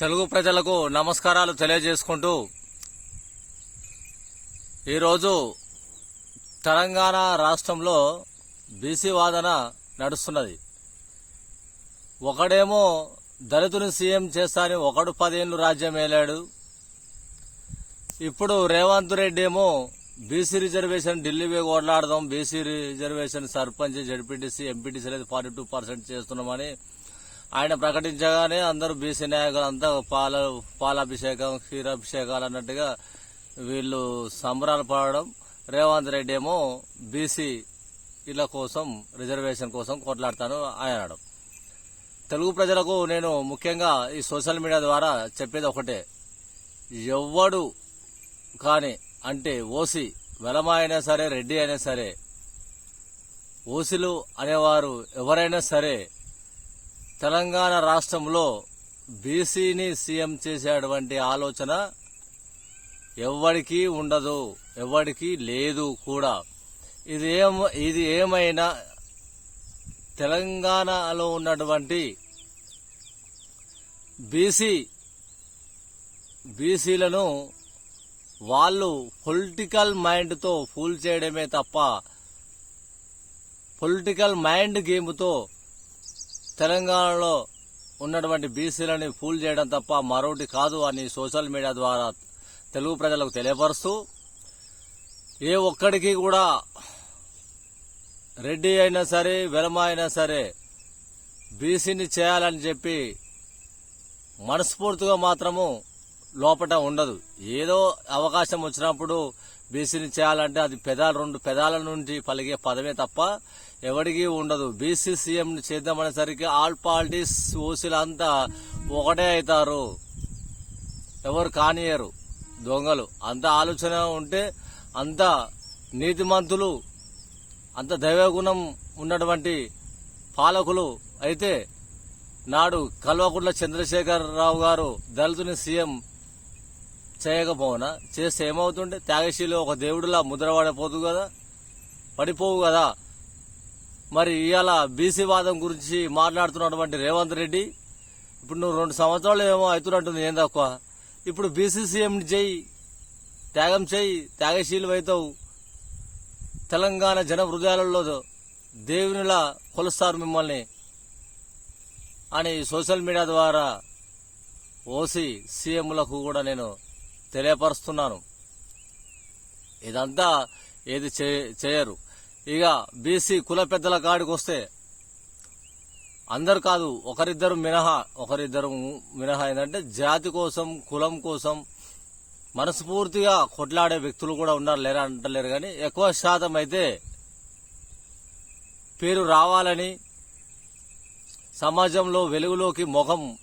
తెలుగు ప్రజలకు నమస్కారాలు తెలియజేసుకుంటూ ఈరోజు తెలంగాణ రాష్ట్రంలో బీసీ వాదన నడుస్తున్నది. ఒకడేమో దళితుని సీఎం చేస్తానని ఒకడు పదేళ్ళు రాజ్యం ఏలాడు. ఇప్పుడు రేవంత్ రెడ్డి ఏమో బీసీ రిజర్వేషన్ ఢిల్లీ పోయి కొట్లాడదాం BC reservation sarpanch ZPTC MPTC అనేది ఫార్టీ టూ పర్సెంట్ చేస్తున్నామని ఆయన ప్రకటించగానే అందరూ బీసీ నాయకులు అంతా పాల పాలాభిషేకం క్షీరాభిషేకాలు అన్నట్టుగా వీళ్ళు సంబరాలు పడడం. రేవంత్ రెడ్డి ఏమో బీసీ కోసం రిజర్వేషన్ కోసం కొట్లాడతాను ఆయన అనడం తెలుగు ప్రజలకు నేను ముఖ్యంగా ఈ సోషల్ మీడియా ద్వారా చెప్పేది ఒకటే. ఎవ్వడు కానీ అంటే ఓసి వెలమ అయినా సరే రెడ్డి అయినా సరే ఓసీలు అనేవారు ఎవరైనా సరే తెలంగాణ రాష్ట్రంలో బీసీని సీఎం చేసేటువంటి ఆలోచన ఎవ్వడికి ఉండదు ఎవ్వడికి లేదు కూడా. ఇది ఏం ఇది ఏమైనా తెలంగాణలో ఉన్నటువంటి బీసీ బీసీలను వాళ్ళు పొలిటికల్ మైండ్తో ఫూల్ చేయడమే తప్ప పొలిటికల్ మైండ్ గేమ్తో తెలంగాణలో ఉన్నటువంటి బీసీలని ఫూల్ చేయడం తప్ప మరొకటి కాదు అని సోషల్ మీడియా ద్వారా తెలుగు ప్రజలకు తెలియపరుస్తూ ఏ ఒక్కడికి కూడా రెడ్డి అయినా సరే వెలమ అయినా సరే బీసీని చేయాలని చెప్పి మనస్ఫూర్తిగా మాత్రము లోపట ఉండదు. ఏదో అవకాశం వచ్చినప్పుడు బీసీని చేయాలంటే అది పెదాల రెండు పెదాల నుండి పలిగే పదమే తప్ప ఎవరికి ఉండదు. బీసీ సీఎం చేద్దామనేసరికి ఆల్ పార్టీస్ ఓసీలు అంతా ఒకటే అవుతారు ఎవరు కానియరు దొంగలు. అంత ఆలోచన ఉంటే అంత నీతిమంతులు అంత దైవగుణం ఉన్నటువంటి పాలకులు అయితే నాడు కల్వకుంట్ల చంద్రశేఖర్ రావు గారు దళితుని సీఎం చేయకపోవునా? చేస్తే ఏమవుతుంటే త్యాగశీలు ఒక దేవుడిలా ముద్ర పడిపోదు కదా? పడిపోవు కదా? మరి ఇవాళ బీసీ వాదం గురించి మాట్లాడుతున్నటువంటి రేవంత్ రెడ్డి ఇప్పుడు నువ్వు రెండు సంవత్సరాలు ఏమో అవుతున్నట్టుంది ఏం తక్కువ ఇప్పుడు బీసీ సీఎం చేయి త్యాగం చేయి త్యాగశీలు అవుతావు తెలంగాణ జన హృదయాలలో దేవునిలా కొలుస్తారు మిమ్మల్ని అని సోషల్ మీడియా ద్వారా ఓసీ సీఎంలకు కూడా నేను తెలియపరుస్తున్నాను. ఇదంతా ఏది చే- చేయరు. ఇక బీసీ కుల పెద్దల కాడికి వస్తే అందరు కాదు ఒకరిద్దరు మినహా ఒకరిద్దరు మినహా ఏంటంటే జాతి కోసం కులం కోసం మనస్ఫూర్తిగా కొట్లాడే వ్యక్తులు కూడా ఉన్నారు లేరా అంటలేరు కానీ ఎక్కువ శాతం అయితే పేరు రావాలని సమాజంలో వెలుగులోకి ముఖం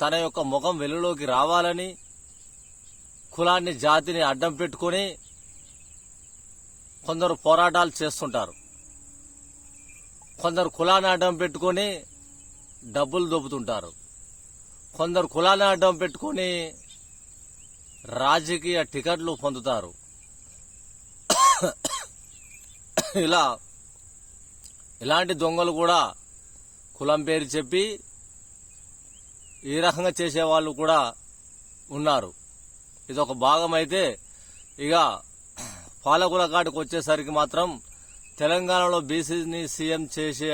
తన యొక్క ముఖం వెలుగులోకి రావాలని కులాన్ని జాతిని అడ్డం పెట్టుకొని కొందరు పోరాటాలు చేస్తుంటారు. కొందరు కులాన్ని అడ్డం పెట్టుకొని డబ్బులు దొబ్బుతుంటారు. కొందరు కులాన్ని అడ్డం పెట్టుకొని రాజకీయ టికెట్లు పొందుతారు. ఇలా ఇలాంటి దొంగలు కూడా కులం పేరు చెప్పి ఈ రకంగా చేసేవాళ్ళు కూడా ఉన్నారు. ఇది ఒక భాగం అయితే ఇక పాలకుల కాడికి వచ్చేసరికి మాత్రం తెలంగాణలో బీసీని సీఎం చేసే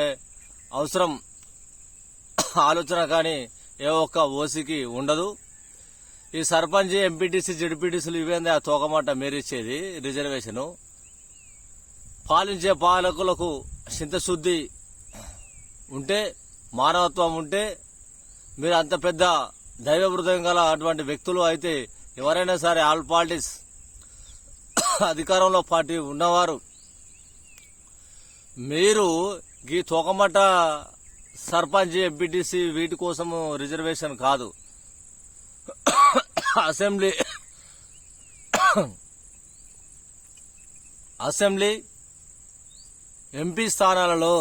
అవసరం ఆలోచన కానీ ఏ ఒక్క ఓసీకి ఉండదు. ఈ సర్పంచ్ ఎంపీటీసీ జడ్పీటీసీలు ఇవేంది ఆ తోకమాట మేరిచ్చేది రిజర్వేషను. పాలించే పాలకులకు చింతశుద్ధి ఉంటే మానవత్వం ఉంటే మీరు అంత పెద్ద దైవ గల అటువంటి వ్యక్తులు అయితే ఎవరైనా సరే ఆల్ పార్టీస్ అధికారంలో పార్టీ ఉన్నవారు మీరు ఈ తోకమట సర్పంచ్ ఎంపీటీసీ వీటి కోసము రిజర్వేషన్ కాదు. అసెంబ్లీ అసెంబ్లీ ఎంపీ స్థానాలలో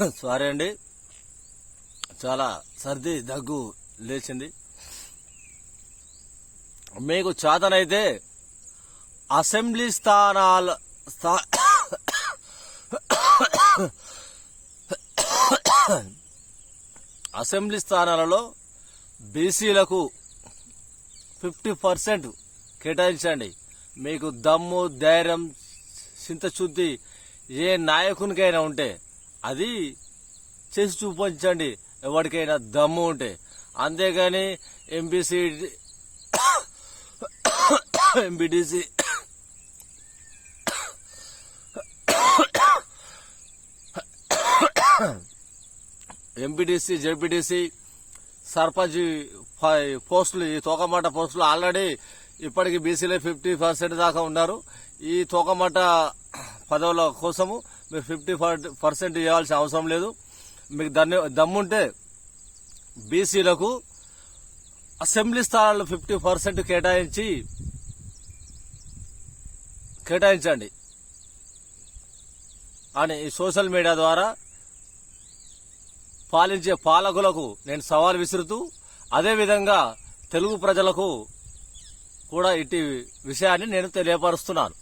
సారీ అండి. చాలా సర్ది దగ్గు లేచింది. మీకు చేతనైతే అసెంబ్లీ స్థానాల స్థా అసెంబ్లీ స్థానాలలో బీసీలకు ఫిఫ్టీ పర్సెంట్ కేటాయించండి. మీకు దమ్ము ధైర్యం చింతశుద్ధి ఏ నాయకునికైనా ఉంటే అది చేసి చూపించండి. ఎవరికైనా దమ్ము ఉంటే. అంతేగాని MPC MPTC MPTC ZPTC sarpanch పోస్టులు ఈ తోకమాట పోస్టులు ఆల్రెడీ ఇప్పటికి బీసీలో ఫిఫ్టీ పర్సెంట్ దాకా ఉన్నారు. ఈ తోకమాట పదవుల కోసము మీరు ఫిఫ్టీ పర్సెంట్ ఇవ్వాల్సిన అవసరం లేదు. మీకు దాన్ని దమ్ముంటే బీసీలకు అసెంబ్లీ స్థానాలు ఫిఫ్టీ పర్సెంట్ కేటాయించి కేటాయించండి. అని ఈ సోషల్ మీడియా ద్వారా పాలించే పాలకులకు నేను సవాల్ విసురుతూ అదేవిధంగా తెలుగు ప్రజలకు కూడా ఇట్టి విషయాన్ని నేను తెలియపరుస్తున్నాను.